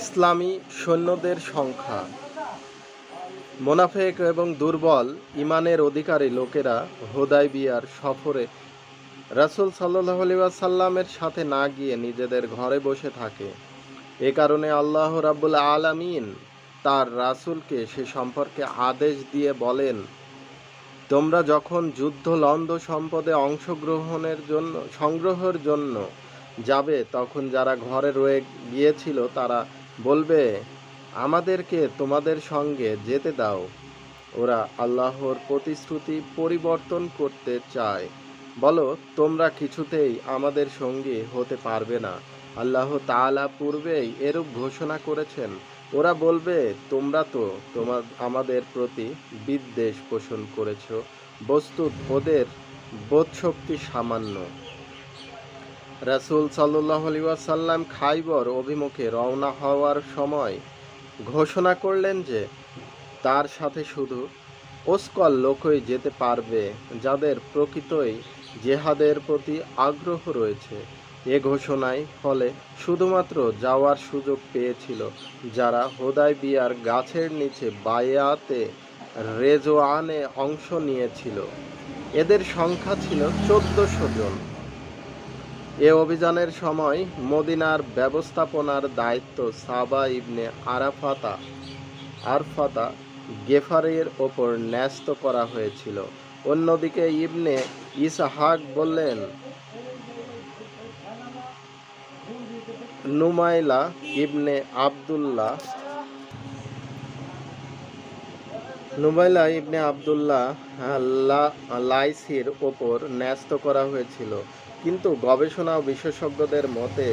ইসলামী সৈন্যদের সংখ্যা। মোনাফেক এবং দুর্বল ইমানের অধিকারী লোকেরা হোদাই বিয়ার সফরে রাসুল সাল্লাহ সাল্লামের সাথে না গিয়ে নিজেদের ঘরে বসে থাকে। এ কারণে আল্লাহ রাব্বুল আলামিন তার রাসূলকে সে সম্পর্কে আদেশ দিয়ে বলেন, তোমরা যখন যুদ্ধ লন্দ সম্পদে অংশগ্রহণের জন্য, সংগ্রহের জন্য যাবে, তখন যারা ঘরে রয়ে গিয়েছিল তারা বলবে, আমাদেরকে তোমাদের সঙ্গে যেতে দাও। ওরা আল্লাহর প্রতিশ্রুতি পরিবর্তন করতে চায়। বলো, তোমরা কিছুতেই আমাদের সঙ্গী হতে পারবে না। আল্লাহ তাআলা পূর্বেই এরূপ ঘোষণা করেছেন। ওরা বলবে, তোমরা তো তোমার, আমাদের প্রতি বিদ্বেষ পোষণ করেছ। বস্তুত ওদের বোধশক্তি সামান্য। রাসূল সাল্লাহ সাল্লাম খাইবর অভিমুখে রওনা হওয়ার সময় ঘোষণা করলেন যে, তার সাথে শুধু ওস্কল লোকই যেতে পারবে, যাদের প্রকৃতই জেহাদের প্রতি আগ্রহ রয়েছে। এ ঘোষণায় ফলে শুধুমাত্র যাওয়ার সুযোগ পেয়েছিল যারা হোদাই বিয়ার গাছের নিচে বায়াতে রেজোয়ানে অংশ নিয়েছিল। এদের সংখ্যা ছিল চোদ্দশো জন। এ অভিযানের সময় মদিনার ব্যবস্থাপনার দায়িত্ব সাবা ইবনে আরাফাতা। আরফাতা গেফারের ওপর ন্যস্ত করা হয়েছিল। অন্যদিকে ইবনে ইসাহাক বললেন, নুমাইলা ইবনে আবদুল্লাহ নুমাইলা ইবনে আবদুল্লাহ লাইসির ওপর ন্যস্ত করা হয়েছিল। কিন্তু গবেষণা ও বিশেষজ্ঞদের মতে,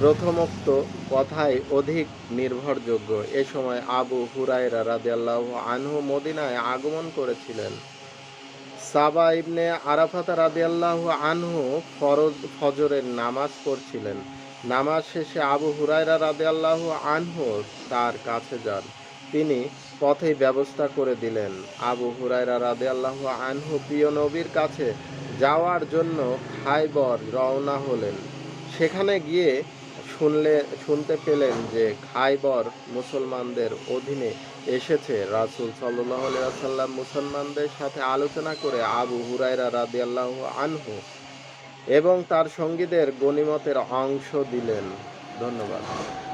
প্রথমোক্ত কথাই অধিক নির্ভরযোগ্য। এ সময় আবু হুরায়রা রাদিয়াল্লাহু আনহু মদিনায় আগমন করেছিলেন। সাবা ইবনে আরাফাতা রাদিয়াল্লাহু আনহু ফরজ, ফজরের নামাজ পড়ছিলেন। নামাজ শেষে আবু হুরায়রা রাদিয়াল্লাহু আনহু তার কাছে যান। তিনি পথেই ব্যবস্থা করে দিলেন। আবু হুরায়রা রাদিয়াল্লাহু আনহু প্রিয় নবীর কাছে যাওয়ার জন্য খাইবর রওনা হলেন। সেখানে গিয়ে শুনলে, শুনতে পেলেন যে খাইবর মুসলমানদের অধীনে এসেছে রাসূল সাল্লাহ সাল্লাম মুসলমানদের সাথে আলোচনা করে আবু হুরাইরা হুরায়রা রাদিয়াল্লাহু আনহু এবং তার সঙ্গীদের গনিমতের অংশ দিলেন। ধন্যবাদ।